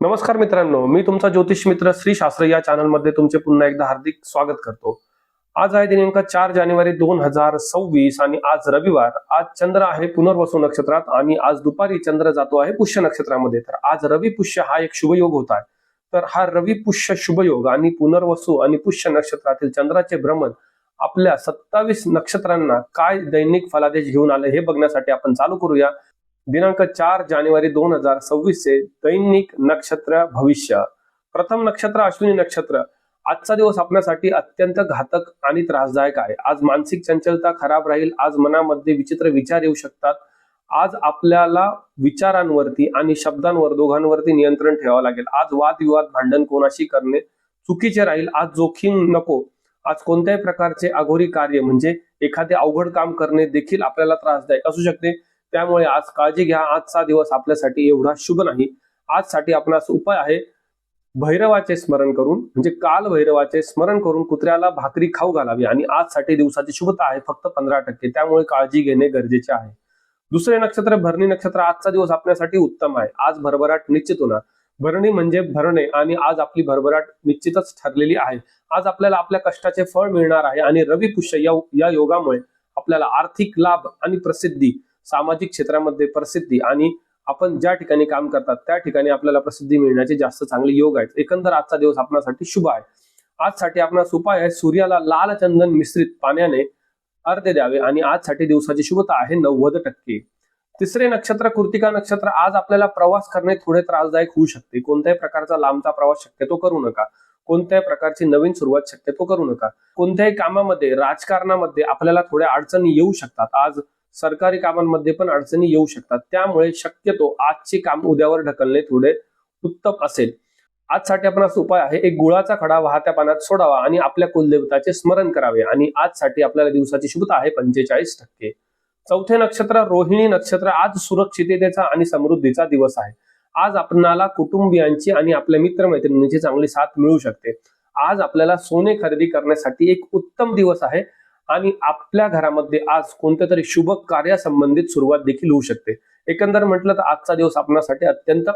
नमस्कार मित्रांनो मी तुमचा ज्योतिष मित्र श्री शास्त्र या चॅनलमध्ये तुमचे पुन्हा एकदा हार्दिक स्वागत करतो. आज आहे दिनांक चार जानेवारी दोन हजार सव्वीस आणि आज रविवार. आज चंद्र आहे पुनर्वसू नक्षत्रात आणि आज दुपारी चंद्र जातो आहे पुष्य नक्षत्रामध्ये. तर आज रवी पुष्य हा एक शुभयोग होता आहे. तर हा रवी पुष्य शुभयोग आणि पुनर्वसू आणि पुष्य नक्षत्रातील चंद्राचे भ्रमण आपल्या सत्तावीस नक्षत्रांना काय दैनिक फलादेश घेऊन आले हे बघण्यासाठी आपण चालू करूया. दिनांक चार जानेवारी दोन हजार सव्वीस चे दैनिक नक्षत्र भविष्य. प्रथम नक्षत्र अश्विनी नक्षत्र. आजचा दिवस आपल्यासाठी अत्यंत घातक आणि त्रासदायक आहे. आज मानसिक चंचलता खराब राहील आज मनामध्ये विचित्र विचार येऊ शकतात. आज आपल्याला विचारांवरती आणि शब्दांवर दोघांवरती नियंत्रण ठेवावं लागेल. आज वादविवाद भांडण कोणाशी करणे चुकीचे राहील. आज जोखीम नको. आज कोणत्याही प्रकारचे अघोरी कार्य म्हणजे एखादे अवघड काम करणे देखील आपल्याला त्रासदायक असू शकते. त्यामुळे आज काळजी घ्या. आजचा दिवस आपल्यासाठी एवढा शुभ नाही. आजसाठी आपणास उपाय आहे भैरवाचे स्मरण करून म्हणजे काल भैरवाचे स्मरण करून कुत्र्याला भाकरी खाऊ घालावी. आणि आजसाठी दिवसाची शुभता आहे फक्त पंधरा टक्के. त्यामुळे काळजी घेणे गरजेचे आहे. दुसरे नक्षत्र भरणी नक्षत्र आजचा दिवस आपल्यासाठी उत्तम आहे. आज भरभराट निश्चित होणार. भरणी म्हणजे भरणे आणि आज आपली भरभराट निश्चितच ठरलेली आहे. आज आपल्याला आपल्या कष्टाचे फळ मिळणार आहे आणि रवी पुष्य या या योगामुळे आपल्याला आर्थिक लाभ आणि प्रसिद्धी सामाजिक क्षेत्रामध्ये प्रसिद्धी आणि आपण ज्या ठिकाणी काम करतात त्या ठिकाणी आपल्याला प्रसिद्धी मिळण्याचे जास्त चांगले योग आहेत. एकंदर आजचा दिवस आपणासाठी शुभ आहे. आजसाठी आपणास उपाय आहे सूर्याला लाल चंदन मिश्रित पाण्याने अर्धे द्यावे आणि आजसाठी दिवसाची शुभता आहे नव्वद टक्के. तिसरे नक्षत्र कृतिका नक्षत्र आज आपल्याला प्रवास करणे थोडे त्रासदायक होऊ शकते. कोणत्याही प्रकारचा लांबचा प्रवास शक्यतो करू नका. कोणत्याही प्रकारची नवीन सुरुवात शक्यतो करू नका. कोणत्याही कामामध्ये राजकारणामध्ये आपल्याला थोड्या अडचणी येऊ शकतात. आज सरकारी कामांमध्ये पण अडचणी येऊ शकतात. त्यामुळे शक्यतो आजचे काम उद्यावर ढकलणे थोडे उत्तम असेल. आजसाठी आपण उपाय आहे एक गुळाचा खडा वाहत्या पाण्यात सोडावा आणि आपल्या कुलदेवताचे स्मरण करावे. आणि आजसाठी आपल्याला दिवसाची शुभता आहे पंचेचाळीस टक्के. चौथे नक्षत्र रोहिणी नक्षत्र आज सुरक्षिततेचा आणि समृद्धीचा दिवस आहे. आज आपणाला कुटुंबियांची आणि आपल्या मित्रमैत्रिणींची चांगली साथ मिळू शकते. आज आपल्याला सोने खरेदी करण्यासाठी एक उत्तम दिवस आहे. आणि आपल्या घरामध्ये आज कोणत्या तरी शुभ कार्यासंबंधित सुरुवात देखील होऊ शकते. एकंदर म्हटलं तर आजचा दिवस आपणासाठी अत्यंत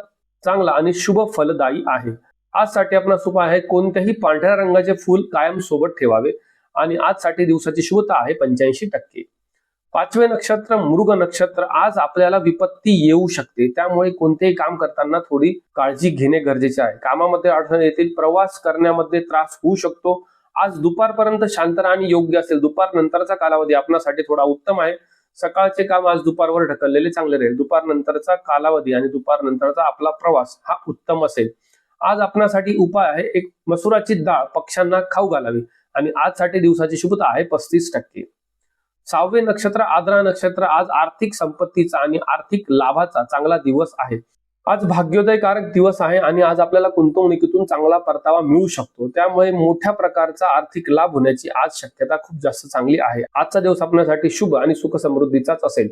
चांगला आणि शुभ फलदायी आहे. आजसाठी आपणास उपाय आहे कोणत्याही पांढऱ्या रंगाचे फूल कायम सोबत ठेवावे आणि आजसाठी दिवसाची शुभता आहे पंच्याऐंशी टक्के. पाचवे नक्षत्र मृग नक्षत्र आज आपल्याला विपत्ती येऊ शकते. त्यामुळे कोणतेही काम करताना थोडी काळजी घेणे गरजेचे आहे. कामामध्ये अडचण येतील प्रवास करण्यामध्ये त्रास होऊ शकतो. आज दुपारपर्यंत शांत आणि योग्य असेल. दुपार नंतरचा कालावधी आपणासाठी थोडा उत्तम आहे. सकाळचे काम आज दुपारवर ढकललेले चांगले राहील. दुपार नंतरचा कालावधी आणि दुपार नंतरचा आपला प्रवास हा उत्तम असेल. आज आपणासाठी उपाय आहे एक मसुराची डाळ पक्ष्यांना खाऊ घालावी आणि आजसाठी दिवसाची शुभता आहे पस्तीस टक्के. सहावे नक्षत्र आद्रा नक्षत्र आज आर्थिक संपत्तीचा आणि आर्थिक लाभाचा चांगला दिवस आहे. आज भाग्योदयकारक दिवस आहे आणि आज आपल्याला गुंतवणुकीतून चांगला परतावा मिळू शकतो. त्यामुळे मोठ्या प्रकारचा आर्थिक लाभ होण्याची आज शक्यता खूप जास्त चांगली आहे. आजचा दिवस आपल्यासाठी शुभ आणि सुख समृद्धीचाच असेल.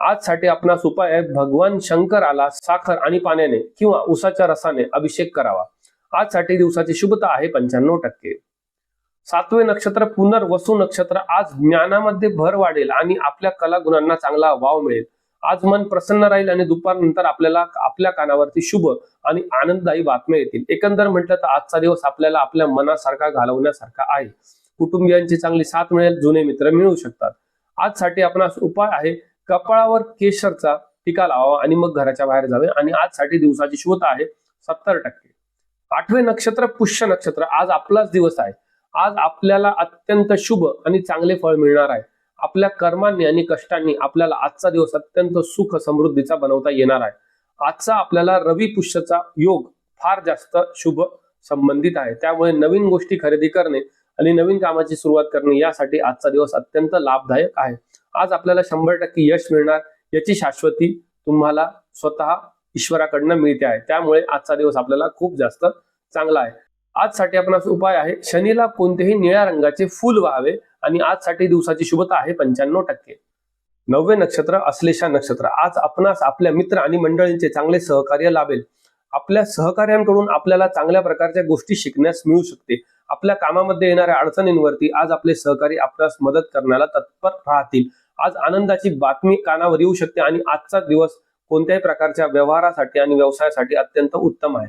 आजसाठी आपणास उपाय आहे भगवान शंकराला साखर आणि पाण्याने किंवा उसाच्या रसाने अभिषेक करावा. आजसाठी दिवसाची शुभता आहे पंच्याण्णव टक्के. सातवे नक्षत्र पुनर्वसू नक्षत्र आज ज्ञानामध्ये भर वाढेल आणि आपल्या कला गुणांना चांगला वाव मिळेल. आज मन प्रसन्न राहील आणि दुपारनंतर आपल्याला आपल्या कानावरती शुभ आणि आनंददायी बातम्या येतील. एकंदर म्हटलं तर आजचा दिवस आपल्याला आपल्या मनासारखा घालवण्यासारखा आहे. कुटुंबियांची चांगली साथ मिळेल जुने मित्र मिळू शकतात. आजसाठी आपणास उपाय आहे कपाळावर केशरचा टीका लावावा आणि मग घराच्या बाहेर जावे. आणि आजसाठी दिवसाची शुभता आहे सत्तर टक्के. आठवे नक्षत्र पुष्य नक्षत्र आज आपलाच दिवस आहे. आज आपल्याला अत्यंत शुभ आणि चांगले फळ मिळणार आहे. आपल्या कर्मांनी आणि कष्टांनी आपल्याला आजचा दिवस अत्यंत सुख समृद्धीचा बनवता येणार आहे. आजचा आपल्याला रवी पुष्यचा योग फार जास्त शुभ संबंधित आहे. त्यामुळे नवीन गोष्टी खरेदी करणे आणि नवीन कामाची सुरुवात करणे यासाठी आजचा दिवस अत्यंत लाभदायक आहे. आज आपल्याला शंभर टक्के यश मिळणार याची शाश्वती तुम्हाला स्वतः ईश्वराकडनं मिळते आहे. त्यामुळे आजचा दिवस आपल्याला खूप जास्त चांगला आहे. आजसाठी आपणास उपाय आहे. शनीला कोणतेही निळ्या रंगाचे फूल व्हावे आणि आजसाठी दिवसाची शुभता आहे पंच्याण्णव टक्के. नववे नक्षत्र अश्लेषा नक्षत्र. आज आपणास आपल्या मित्र आणि मंडळींचे चांगले सहकार्य लाभेल. आपल्या सहकार्यांकडून आपल्याला चांगल्या प्रकारच्या गोष्टी शिकण्यास मिळू शकते. आपल्या कामामध्ये येणाऱ्या अडचणींवरती आज आपले सहकारी आपल्यास मदत करण्याला तत्पर राहतील. आज आनंदाची बातमी कानावर येऊ शकते आणि आजचा दिवस कोणत्याही प्रकारच्या व्यवहारासाठी आणि व्यवसायासाठी अत्यंत उत्तम आहे.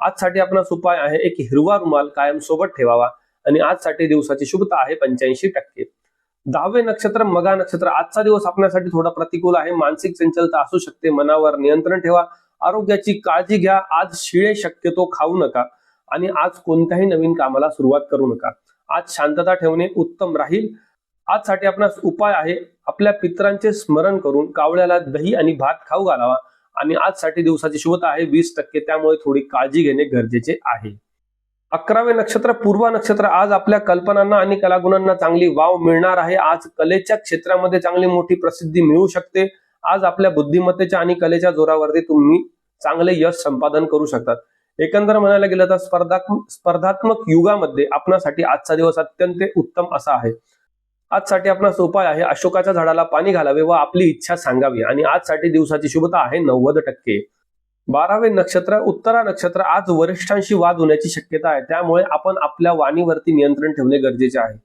आजसाठी आपणास उपाय आहे एक हिरवा रुमाल कायम सोबत ठेवावा. आणि आजसाठी दिवसाची शुभता आहे पंच्याऐंशी टक्के. दहावे नक्षत्र मगा नक्षत्र आजचा दिवस आपल्यासाठी थोडा प्रतिकूल आहे. मानसिक चंचलता असू शकते. मनावर नियंत्रण ठेवा. आरोग्याची काळजी घ्या. आज शिळे शक्यतो खाऊ नका आणि आज कोणत्याही नवीन कामाला सुरुवात करू नका. आज शांतता ठेवणे उत्तम राहील. आजसाठी आपणास उपाय आहे. आपल्या पितरांचे स्मरण करून कावळ्याला दही आणि भात खाऊ घालावा आणि आजसाठी दिवसाची शुभता आहे वीस टक्के. त्यामुळे थोडी काळजी घेणे गरजेचे आहे. अकरावे नक्षत्र पूर्व नक्षत्र आज आपल्या कल्पनांना आणि कलागुणांना चांगली वाव मिळणार आहे. आज कलेच्या क्षेत्रामध्ये चांगली मोठी प्रसिद्धी मिळू शकते. आज आपल्या बुद्धिमत्तेच्या आणि कलेच्या जोरावरती तुम्ही चांगले यश संपादन करू शकतात. एकंदर म्हणायला गेलं तर स्पर्धात्मक स्पर्धात्मक युगामध्ये आपणासाठी आजचा दिवस अत्यंत उत्तम असा आहे. आजसाठी आपणास उपाय आहे अशोकाच्या झाडाला पाणी घालावे व आपली इच्छा सांगावी. आणि आजसाठी दिवसाची शुभता आहे नव्वद टक्के. बारावे नक्षत्र उत्तरा नक्षत्र आज वरिष्ठांशी वाद होण्याची शक्यता आहे. त्यामुळे आपण आपल्या वाणीवरती नियंत्रण ठेवणे गरजेचे आहे.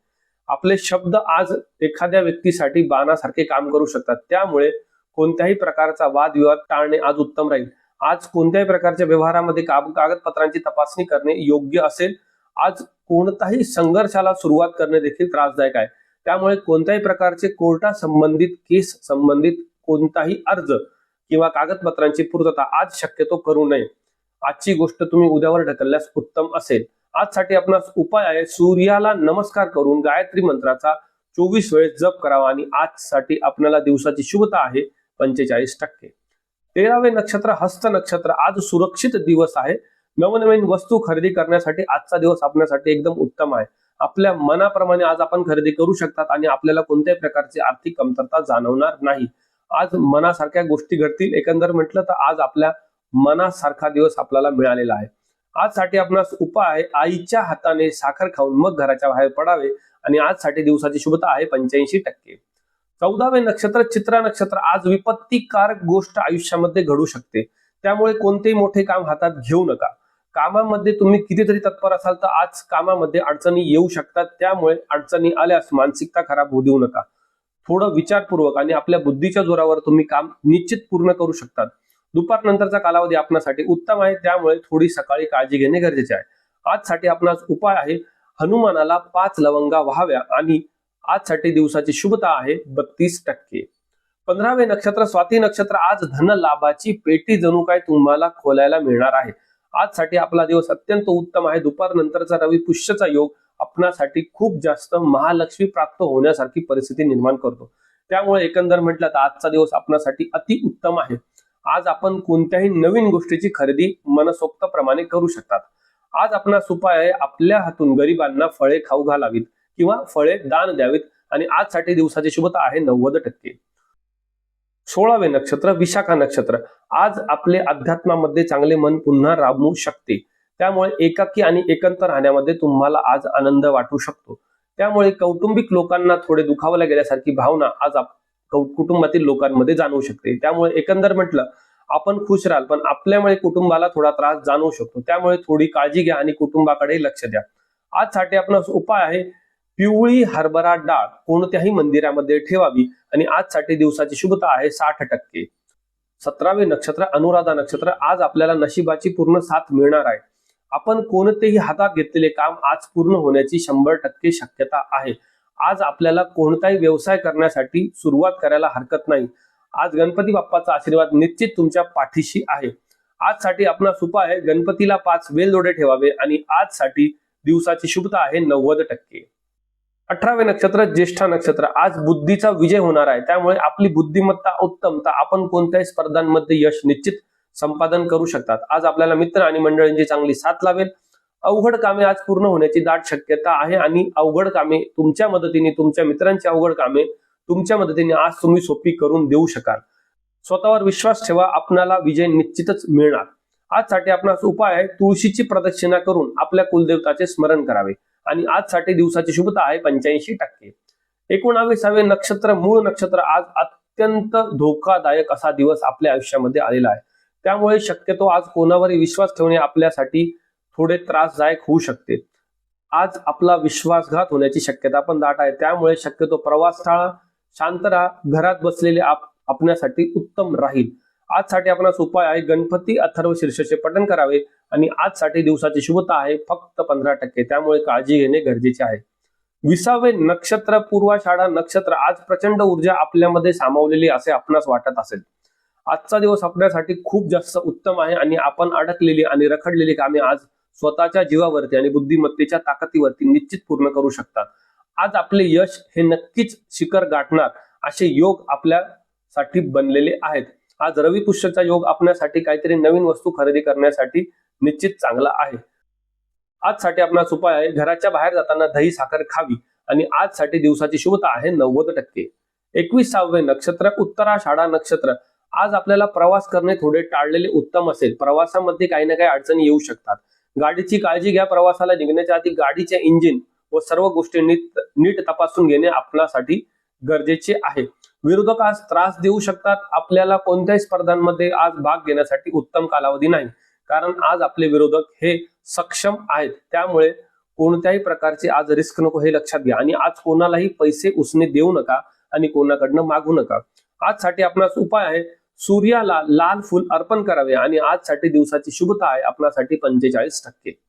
आपले शब्द आज एखाद्या व्यक्तीसाठी बाणासारखे काम करू शकतात. त्यामुळे कोणत्याही प्रकारचा वादविवाद टाळणे आज उत्तम राहील. आज कोणत्याही प्रकारच्या व्यवहारामध्ये काग- कागदपत्रांची तपासणी करणे योग्य असेल. आज कोणताही संघर्षाला सुरुवात करणे देखील त्रासदायक आहे. त्यामुळे कोणत्याही प्रकारचे कोर्टा संबंधित केस संबंधित कोणताही अर्ज किंवा कागदपत्रांची पूर्तता आज शक्यतो करू नये. आजची गोष्ट तुम्ही उद्यावर ढकलल्यास उत्तम असेल. आजसाठी आपणास उपाय आहे. सूर्याला नमस्कार करून गायत्री मंत्राचा चोवीस वेळेस जप करावा आणि आजसाठी आपल्याला दिवसाची शुभता आहे पंचेचाळीस टक्के. तेरावे नक्षत्र हस्त नक्षत्र आज सुरक्षित दिवस आहे. नवनवीन वस्तू खरेदी करण्यासाठी आजचा दिवस आपल्यासाठी एकदम उत्तम आहे. आपल्या मनाप्रमाणे आज आपण खरेदी करू शकतात आणि आपल्याला कोणत्याही प्रकारची आर्थिक कमतरता जाणवणार नाही. आज मनासारख्या गोष्टी घडतील. एकंदर म्हटलं तर आज आपल्या मनासारखा दिवस आपल्याला मिळालेला आहे. आजसाठी आपणास उपाय आईच्या हाताने साखर खाऊन मग घराच्या बाहेर पडावे आणि आजसाठी दिवसाची शुभता आहे पंच्याऐंशी टक्के. चौदावे नक्षत्र चित्रा नक्षत्र आज विपत्तीकारक गोष्ट आयुष्यामध्ये घडू शकते. त्यामुळे कोणतेही मोठे काम हातात घेऊ नका. कामामध्ये तुम्ही कितीतरी तत्पर असाल तर आज कामामध्ये अडचणी येऊ शकतात. त्यामुळे अडचणी आल्यास मानसिकता खराब होऊ देऊ नका. थोडं विचारपूर्वक आणि आपल्या बुद्धीच्या जोरावर तुम्ही काम निश्चित पूर्ण करू शकतात. दुपार नंतरचा कालावधी आपणासाठी उत्तम आहे त्यामुळे थोडी सकाळी काळजी घेणे गरजेचे आहे. आजसाठी आपणास उपाय आहे हनुमानाला पाच लवंगा व्हाव्या आणि आजसाठी दिवसाची शुभता आहे बत्तीस टक्के. पंधरावे नक्षत्र स्वाती नक्षत्र आज धन लाभाची पेटी जणू काय तुम्हाला खोलायला मिळणार आहे. आजसाठी आपला दिवस अत्यंत उत्तम आहे दुपार नंतरचा रवी पुष्यचा योग आपणासाठी खूप जास्त महालक्ष्मी प्राप्त होण्यासारखी परिस्थिती निर्माण करतो. त्यामुळे एकंदर म्हटलं तर आजचा दिवस आपणासाठी अति उत्तम आहे. आज आपण कोणत्याही नवीन गोष्टीची खरेदी मनसोक्त प्रमाणे करू शकतात. आज आपणास उपाय आहे आपल्या हातून गरिबांना फळे खाऊ घालावीत किंवा फळे दान द्यावीत आणि आजसाठी दिवसाची शुभता आहे नव्वद टक्के. सोळावे नक्षत्र विशाखा नक्षत्र. आज आपले अध्यात्मामध्ये चांगले मन पुन्हा राबवू शकते. त्यामुळे एकाकी आणि एकंत राहण्यामध्ये तुम्हाला आज आनंद वाटू शकतो. त्यामुळे कौटुंबिक लोकांना थोडे दुखावल्या गेल्यासारखी भावना आज कुटुंबातील लोकांमध्ये जाणवू शकते. त्यामुळे एकंदर म्हटलं आपण खुश राहाल पण आपल्यामुळे कुटुंबाला थोडा त्रास जाणवू शकतो. त्यामुळे थोडी काळजी घ्या आणि कुटुंबाकडे लक्ष द्या. आजसाठी आपण उपाय आहे पिवळी हरभरा डाळ कोणत्याही मंदिरामध्ये ठेवावी आणि आजसाठी दिवसाची शुभता आहे साठ टक्के. सतरावे नक्षत्र अनुराधा नक्षत्र आज आपल्याला नशिबाची पूर्ण साथ मिळणार आहे. आपण कोणतेही हातात घेतलेले काम आज पूर्ण होण्याची शंभर टक्के शक्यता आहे. आज आपल्याला कोणताही व्यवसाय करण्यासाठी सुरुवात करायला हरकत नाही. आज गणपती बाप्पाचा आशीर्वाद निश्चित तुमच्या पाठीशी आहे. आजसाठी आपला उपाय आहे गणपतीला पाच वेलदोडे ठेवावे आणि आजसाठी दिवसाची शुभता आहे नव्वद टक्के. अठरावे नक्षत्र ज्येष्ठा नक्षत्र. आज बुद्धीचा विजय होणार आहे. त्यामुळे आपली बुद्धिमत्ता उत्तम. तर आपण कोणत्याही स्पर्धांमध्ये यश निश्चित संपादन करू शकतात. आज आपल्याला मित्र आणि मंडळींची चांगली साथ लावेल. अवघड कामे आज पूर्ण होण्याची दाट शक्यता आहे आणि अवघड कामे तुमच्या मदतीने तुमच्या मित्रांची अवघड कामे तुमच्या मदतीने आज तुम्ही सोपी करून देऊ शकाल. स्वतःवर विश्वास ठेवा आपणाला विजय निश्चितच मिळणार. आजसाठी आपणास उपाय आहे तुळशीची प्रदक्षिणा करून आपल्या कुलदेवताचे स्मरण करावे. आणि आजसाठी दिवसाची शुभता आहे पंच्याऐंशी टक्के. एकोणावीसावे नक्षत्र मूळ नक्षत्र आज अत्यंत धोकादायक असा दिवस आपल्या आयुष्यामध्ये आलेला आहे. त्यामुळे शक्यतो आज कोणावरही विश्वास ठेवणे आपल्यासाठी थोडे त्रासदायक होऊ शकते. आज आपला विश्वासघात होण्याची शक्यता पण दाट आहे. त्यामुळे शक्यतो प्रवास टाळा शांत राहा घरात बसलेले आप आपण्यासाठी उत्तम राहील. आजसाठी आपणास उपाय आहे गणपती अथर्व शीर्षाचे पठण करावे आणि आजसाठी दिवसाची शुभता आहे फक्त पंधरा टक्के. त्यामुळे काळजी घेणे गरजेचे आहे. विसावे नक्षत्र पूर्वाषाढा नक्षत्र आज प्रचंड ऊर्जा आपल्यामध्ये सामावलेली असे आपणास वाटत असेल. आजचा दिवस आपल्यासाठी खूप जास्त उत्तम आहे आणि आपण अडकलेली आणि रखडलेली कामे आज स्वतःच्या जीवावरती आणि बुद्धिमत्तेच्या ताकदीवरती निश्चित पूर्ण करू शकतात. आज आपले यश हे नक्कीच शिखर गाठणार असे योग आपल्यासाठी बनलेले आहेत. आज रवी पुष्यचा योग आपल्यासाठी काहीतरी नवीन वस्तू खरेदी करण्यासाठी निश्चित चांगला आहे. आजसाठी आपणास उपाय आहे घराच्या बाहेर जाताना दही साखर खावी आणि आजसाठी दिवसाची शुभता आहे नव्वद टक्के. एकविसावे नक्षत्र उत्तराषाढा नक्षत्र आज आपल्याला प्रवास करणे थोडे टाळलेले उत्तम असेल. प्रवासामध्ये काही ना काही अडचणी येऊ शकतात. गाडीची काळजी घ्या. प्रवासाला निघण्याच्या आधी गाडीचे इंजिन व सर्व गोष्टी नीट नीट तपासून घेणे आपल्यासाठी गरजेचे आहे. विरोधक आज त्रास देऊ शकतात. आपल्याला कोणत्याही स्पर्धांमध्ये आज भाग घेण्यासाठी उत्तम कालावधी नाही. कारण आज आपले विरोधक हे सक्षम आहेत. त्यामुळे कोणत्याही प्रकारचे आज रिस्क नको हे लक्षात घ्या. आणि आज कोणालाही पैसे उसने देऊ नका आणि कोणाकडनं मागू नका. आजसाठी आपणास उपाय आहे. सूर्याला लाल फुल अर्पण करावे आणि आजसाठी दिवसाची शुभता आहे आपणासाठी पंचेचाळीस टक्के.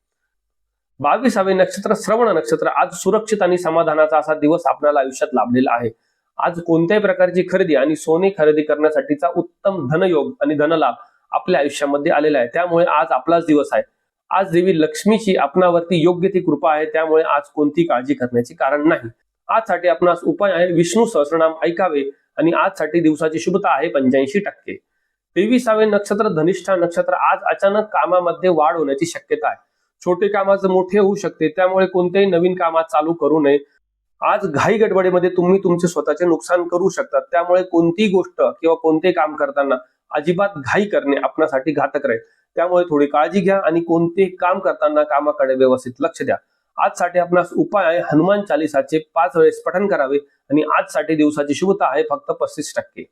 बावीसावे नक्षत्र श्रवण नक्षत्र आज सुरक्षित आणि समाधानाचा असा दिवस आपल्याला आयुष्यात लाभलेला आहे. आज कोणत्याही प्रकारची खरेदी आणि सोने खरेदी करण्यासाठीचा उत्तम धनयोग आणि धनलाभ आपल्या आयुष्यामध्ये आलेला आहे. त्यामुळे आज आपलाच दिवस आहे. आज देवी लक्ष्मीची आपणावरती योग्य ती कृपा आहे. त्यामुळे आज कोणती काळजी करण्याचे कारण नाही. आजसाठी आपणास उपाय आहे. विष्णू सहस्रनाम ऐकावे. आणि आजसाठी दिवसाची शुभता आहे पंच्याऐंशी टक्के. तेविसावे नक्षत्र धनिष्ठा नक्षत्र आज अचानक कामामध्ये वाढ होण्याची शक्यता आहे. छोटे कामाचं मोठे होऊ शकते त्यामुळे कोणत्याही नवीन कामात चालू करू नये. आज घाई गडबडीमध्ये तुम्ही तुमचे स्वतःचे नुकसान करू शकतात त्यामुळे कोणतीही गोष्ट किंवा कोणते काम करताना अजिबात घाई करणे आपणासाठी घातक राहील. त्यामुळे थोडी काळजी घ्या आणि कोणतेही काम करताना कामाकडे व्यवस्थित लक्ष द्या. आजसाठी आपणास उपाय आहे हनुमान चालिसाचे पाच वेळेस पठण करावे. आणि आजसाठी दिवसाची शुभता आहे फक्त पस्तीस टक्के.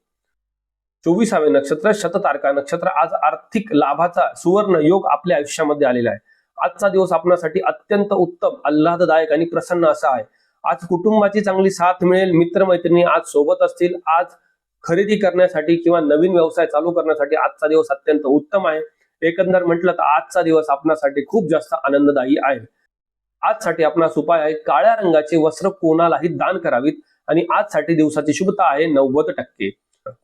चोवीसावे नक्षत्र शततारका नक्षत्र आज आर्थिक लाभाचा सुवर्ण योग आपल्या आयुष्यामध्ये आलेला आहे. आजचा दिवस आपणासाठी अत्यंत उत्तम आल्हाददायक आणि प्रसन्न असा आहे. आज कुटुंबाची चांगली साथ मिळेल मित्रमैत्रिणी आज सोबत असतील. आज खरेदी करण्यासाठी किंवा नवीन व्यवसाय चालू करण्यासाठी आजचा दिवस अत्यंत उत्तम आहे. एकंदर म्हटलं तर आजचा दिवस आपणासाठी खूप जास्त आनंददायी आहे. आजसाठी आपणास उपाय आहे काळ्या रंगाचे वस्त्र कोणालाही दान करावीत. आणि आजसाठी दिवसाची शुभता आहे नव्वद टक्के.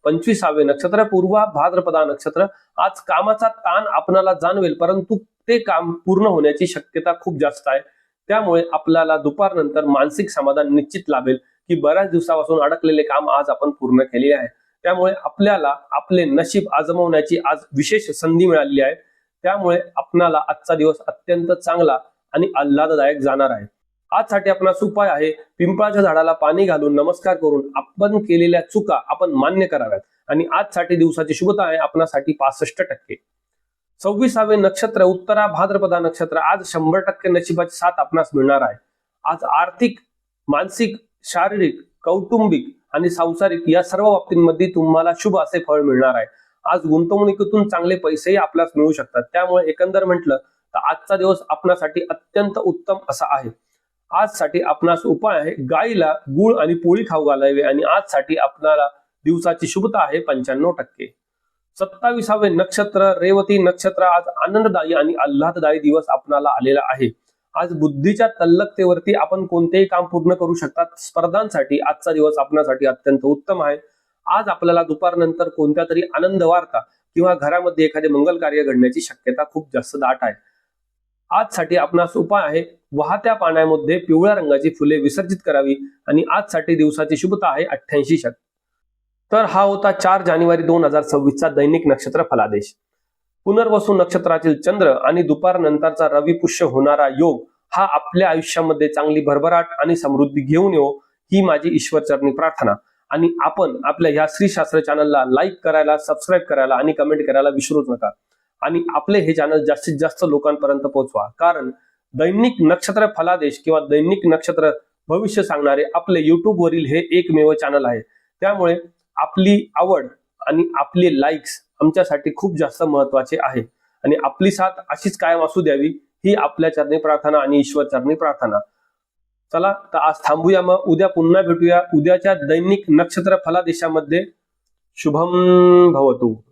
पंचवीसावे नक्षत्र पूर्वा भाद्रपदा नक्षत्र. आज कामाचा ताण आपणाला जाणवेल परंतु ते काम पूर्ण होण्याची शक्यता खूप जास्त आहे. त्यामुळे आपल्याला दुपारनंतर मानसिक समाधान निश्चित लाभेल की बऱ्याच दिवसापासून अडकलेले काम आज आपण पूर्ण केले आहे. त्यामुळे आपल्याला आपले नशीब आजमवण्याची आज विशेष संधी मिळाली आहे. त्यामुळे आपणाला आजचा दिवस अत्यंत चांगला आणि आल्हाददायक जाणार आहे. आजसाठी आपणास उपाय आहे. पिंपळाच्या झाडाला पाणी घालून नमस्कार करून आपण केलेल्या चुका आपण मान्य कराव्यात. आणि आजसाठी दिवसाची शुभता आहे. आपणासाठी पासष्ट टक्के. सव्वीसावे नक्षत्र उत्तरा भाद्रपदा नक्षत्र आज शंभर टक्के नशिबाची साथ आपणास मिळणार आहे. आज आर्थिक मानसिक शारीरिक कौटुंबिक आणि सांसारिक या सर्व बाबतींमध्ये तुम्हाला शुभ असे फळ मिळणार आहे. आज गुंतवणुकीतून चांगले पैसेही आपल्यास मिळू शकतात. त्यामुळे एकंदर म्हटलं तर आजचा दिवस आपणासाठी अत्यंत उत्तम असा आहे. आजसाठी आपणास उपाय आहे. गाईला गुळ आणि पोळी खाऊ घालावे आणि आजसाठी आपणाला दिवसाची शुभता आहे पंच्याण्णव टक्के. सत्ताविसावे नक्षत्र रेवती नक्षत्र आज आनंददायी आणि आल्हाददायी दिवस आपणाला आलेला आहे. आज बुद्धीच्या तल्लकतेवरती आपण कोणतेही काम पूर्ण करू शकतात. स्पर्धांसाठी आजचा दिवस आपणासाठी अत्यंत उत्तम आहे. आज आपल्याला दुपारनंतर कोणत्या तरी आनंद वार्ता किंवा घरामध्ये एखादे मंगल कार्य घडण्याची शक्यता खूप जास्त दाट आहे. आजसाठी आपणास उपाय आहे. वाहत्या पाण्यामध्ये पिवळ्या रंगाची फुले विसर्जित करावी आणि आजसाठी दिवसाची शुभता आहे अठ्ठ्याऐंशी शक. तर हा होता चार जानेवारी दोन हजार सव्वीसचा दैनिक नक्षत्र फलादेश. पुनर्वसू नक्षत्रातील चंद्र आणि दुपारनंतरचा रवी पुष्य होणारा योग हा आपल्या आयुष्यामध्ये चांगली भरभराट आणि समृद्धी घेऊन येऊ ही माझी ईश्वरचरणी प्रार्थना. आणि आपण आपल्या ह्या श्रीशास्त्र चॅनलला लाईक करायला सबस्क्राईब करायला आणि कमेंट करायला विसरूच नका. आणि आपले हे चॅनल जास्तीत जास्त लोकांपर्यंत पोहोचवा. कारण दैनिक नक्षत्र फलादेश किंवा दैनिक नक्षत्र भविष्य सांगणारे आपले युट्यूबवरील हे एकमेव चॅनल आहे. त्यामुळे आपली आवड आणि आपले लाईक्स आमच्यासाठी खूप जास्त महत्त्वाचे आहे. आणि आपली साथ अशीच कायम असू द्यावी ही आपल्या चरणी प्रार्थना आणि ईश्वर चरणी प्रार्थना. चला तर आज थांबूया मग. उद्या पुन्हा भेटूया. उद्याच्या दैनिक नक्षत्र फलादेशामध्ये शुभम भवतु.